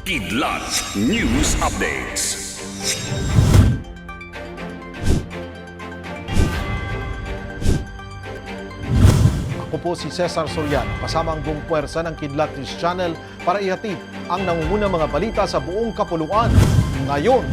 Kidlat News Updates. Ako po si Cesar Soriano, kasama ang buong puwersa ng Kidlat News Channel para ihatid ang nangungunang mga balita sa buong kapuluan. Ngayon,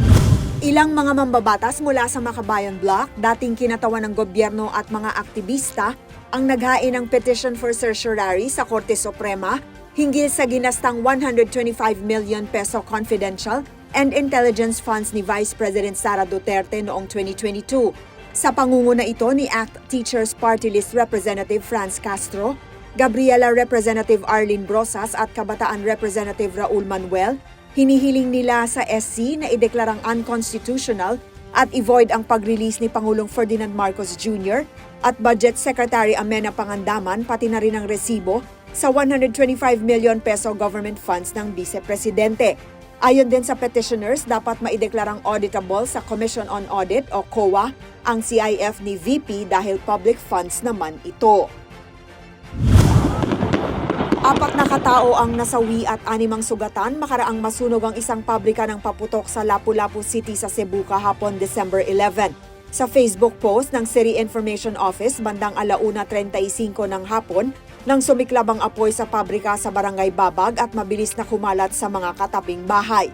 Ilang mga mambabatas mula sa Makabayan Block, dating kinatawan ng gobyerno at mga aktivista, ang naghain ng petition for certiorari sa Korte Suprema hinggil sa ginastang 125 million peso confidential and intelligence funds ni Vice President Sara Duterte noong 2022. Sa pangunguna ito ni ACT Teachers Party List Representative Franz Castro, Gabriela Representative Arlene Brosas at Kabataan Representative Raul Manuel, hinihiling nila sa SC na ideklarang unconstitutional at i-void ang pag-release ni Pangulong Ferdinand Marcos Jr. at Budget Secretary Amena Pangandaman pati na rin ang resibo sa 125 million peso government funds ng Vice Presidente. Ayon din sa petitioners, dapat maideklarang auditable sa Commission on Audit o COA ang CIF ni VP dahil public funds naman ito. Apat na katao ang nasawi at animang sugatan makaraang masunog ang isang pabrika ng paputok sa Lapu-Lapu City sa Cebu kahapon December 11. Sa Facebook post ng City Information Office bandang alauna 35 ng hapon, nang sumiklab ang apoy sa pabrika sa Barangay Babag at mabilis na kumalat sa mga kataping bahay.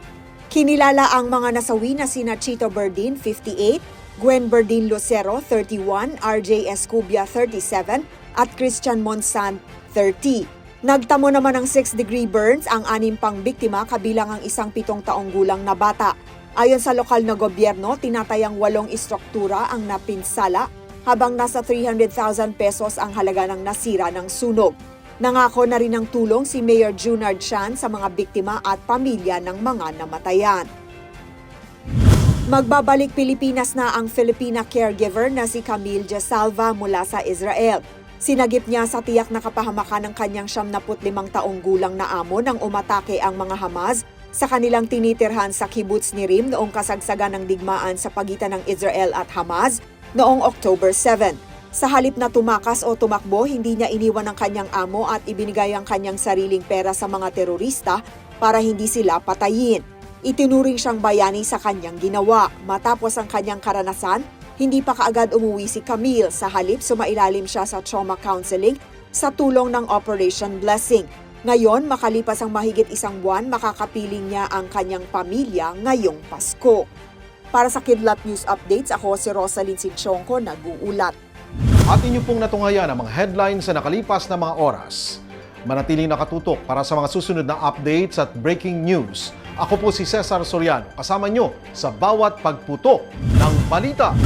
Kinilala ang mga nasawi na sina Chito Berdin, 58, Gwen Berdin Lucero, 31, RJ Escubia, 37, at Christian Monsan, 30. Nagtamo naman ng 6-degree burns ang anim pang biktima kabilang ang isang pitong taong gulang na bata. Ayon sa lokal na gobyerno, tinatayang walong istruktura ang napinsala habang nasa 300,000 pesos ang halaga ng nasira ng sunog. Nangako na rin ng tulong si Mayor Junard Chan sa mga biktima at pamilya ng mga namatayan. Magbabalik Pilipinas na ang Filipina caregiver na si Camille Jasalva mula sa Israel. Sinagip niya sa tiyak na kapahamakan ng kanyang 75 taong gulang na amo nang umatake ang mga Hamas sa kanilang tinitirhan sa kibbutz ni Rim noong kasagsagan ng digmaan sa pagitan ng Israel at Hamas noong October 7. Sa halip na tumakas o tumakbo, hindi niya iniwan ang kanyang amo at ibinigay ang kanyang sariling pera sa mga terorista para hindi sila patayin. Itinuring siyang bayani sa kanyang ginawa. Matapos ang kanyang karanasan, hindi pa kaagad umuwi si Camille. Sa halip, sumailalim siya sa trauma counseling sa tulong ng Operation Blessing. Ngayon, makalipas ang mahigit isang buwan, makakapiling niya ang kanyang pamilya ngayong Pasko. Para sa Kidlat News Updates, ako si Rosalyn Sinchonko, nag-uulat. at inyo pong natungayan ang mga headlines sa nakalipas na mga oras. Manatiling nakatutok para sa mga susunod na updates at breaking news. Ako po si Cesar Soriano, kasama nyo sa bawat pagputok ng balita.